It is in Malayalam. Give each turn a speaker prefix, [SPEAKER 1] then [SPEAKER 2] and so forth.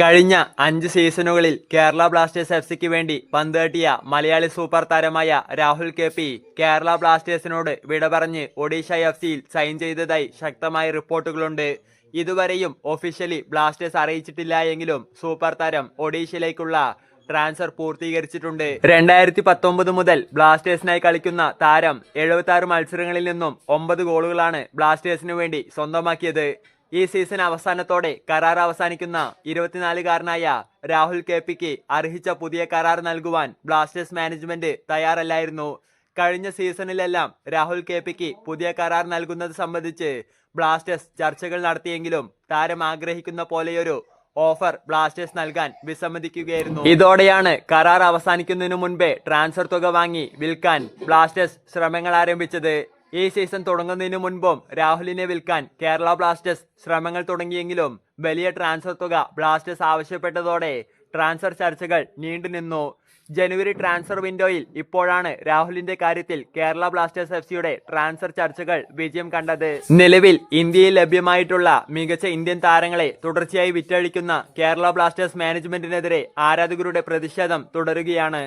[SPEAKER 1] കഴിഞ്ഞ അഞ്ച് സീസണുകളിൽ കേരള ബ്ലാസ്റ്റേഴ്സ് എഫ് സിക്ക് വേണ്ടി പന്തേട്ടിയ മലയാളി സൂപ്പർ താരമായ രാഹുൽ കെ പി കേരള ബ്ലാസ്റ്റേഴ്സിനോട് വിട പറഞ്ഞ് ഒഡീഷ എഫ് സിയിൽ സൈൻ ചെയ്തതായി ശക്തമായ റിപ്പോർട്ടുകളുണ്ട്. ഇതുവരെയും ഒഫീഷ്യലി ബ്ലാസ്റ്റേഴ്സ് അറിയിച്ചിട്ടില്ല എങ്കിലും സൂപ്പർ താരം ഒഡീഷയിലേക്കുള്ള ട്രാൻസ്ഫർ പൂർത്തീകരിച്ചിട്ടുണ്ട്. രണ്ടായിരത്തി പത്തൊമ്പത് മുതൽ ബ്ലാസ്റ്റേഴ്സിനായി കളിക്കുന്ന താരം എഴുപത്തി മത്സരങ്ങളിൽ നിന്നും ഒമ്പത് ഗോളുകളാണ് ബ്ലാസ്റ്റേഴ്സിനു വേണ്ടി സ്വന്തമാക്കിയത്. ഈ സീസൺ അവസാനത്തോടെ കരാർ അവസാനിക്കുന്ന ഇരുപത്തിനാലുകാരനായ രാഹുൽ കെ പിക്ക് അർഹിച്ച പുതിയ കരാർ നൽകുവാൻ ബ്ലാസ്റ്റേഴ്സ് മാനേജ്മെന്റ് തയ്യാറല്ലായിരുന്നു. കഴിഞ്ഞ സീസണിലെല്ലാം രാഹുൽ കെ പിക്ക് പുതിയ കരാർ നൽകുന്നത് സംബന്ധിച്ച് ബ്ലാസ്റ്റേഴ്സ് ചർച്ചകൾ നടത്തിയെങ്കിലും താരം ആഗ്രഹിക്കുന്ന പോലെയൊരു ഓഫർ ബ്ലാസ്റ്റേഴ്സ് നൽകാൻ വിസമ്മതിക്കുകയായിരുന്നു. ഇതോടെയാണ് കരാർ അവസാനിക്കുന്നതിനു മുൻപേ ട്രാൻസ്ഫർ തുക വാങ്ങി വിൽക്കാൻ ബ്ലാസ്റ്റേഴ്സ് ശ്രമങ്ങൾ ആരംഭിച്ചത്. ഈ സീസൺ തുടങ്ങുന്നതിനു മുൻപും രാഹുലിനെ വിൽക്കാൻ കേരള ബ്ലാസ്റ്റേഴ്സ് ശ്രമങ്ങൾ തുടങ്ങിയെങ്കിലും വലിയ ട്രാൻസ്ഫർ തുക ബ്ലാസ്റ്റേഴ്സ് ആവശ്യപ്പെട്ടതോടെ ട്രാൻസ്ഫർ ചർച്ചകൾ നീണ്ടുനിന്നു ജനുവരി ട്രാൻസ്ഫർ വിൻഡോയിൽ ഇപ്പോഴാണ് രാഹുലിന്റെ കാര്യത്തിൽ കേരള ബ്ലാസ്റ്റേഴ്സ് എഫ് സിയുടെ ട്രാൻസ്ഫർ ചർച്ചകൾ വിജയം കണ്ടത്. നിലവിൽ ഇന്ത്യയിൽ ലഭ്യമായിട്ടുള്ള മികച്ച ഇന്ത്യൻ താരങ്ങളെ തുടർച്ചയായി വിറ്റഴിക്കുന്ന കേരള ബ്ലാസ്റ്റേഴ്സ് മാനേജ്മെന്റിനെതിരെ ആരാധകരുടെ പ്രതിഷേധം തുടരുകയാണ്.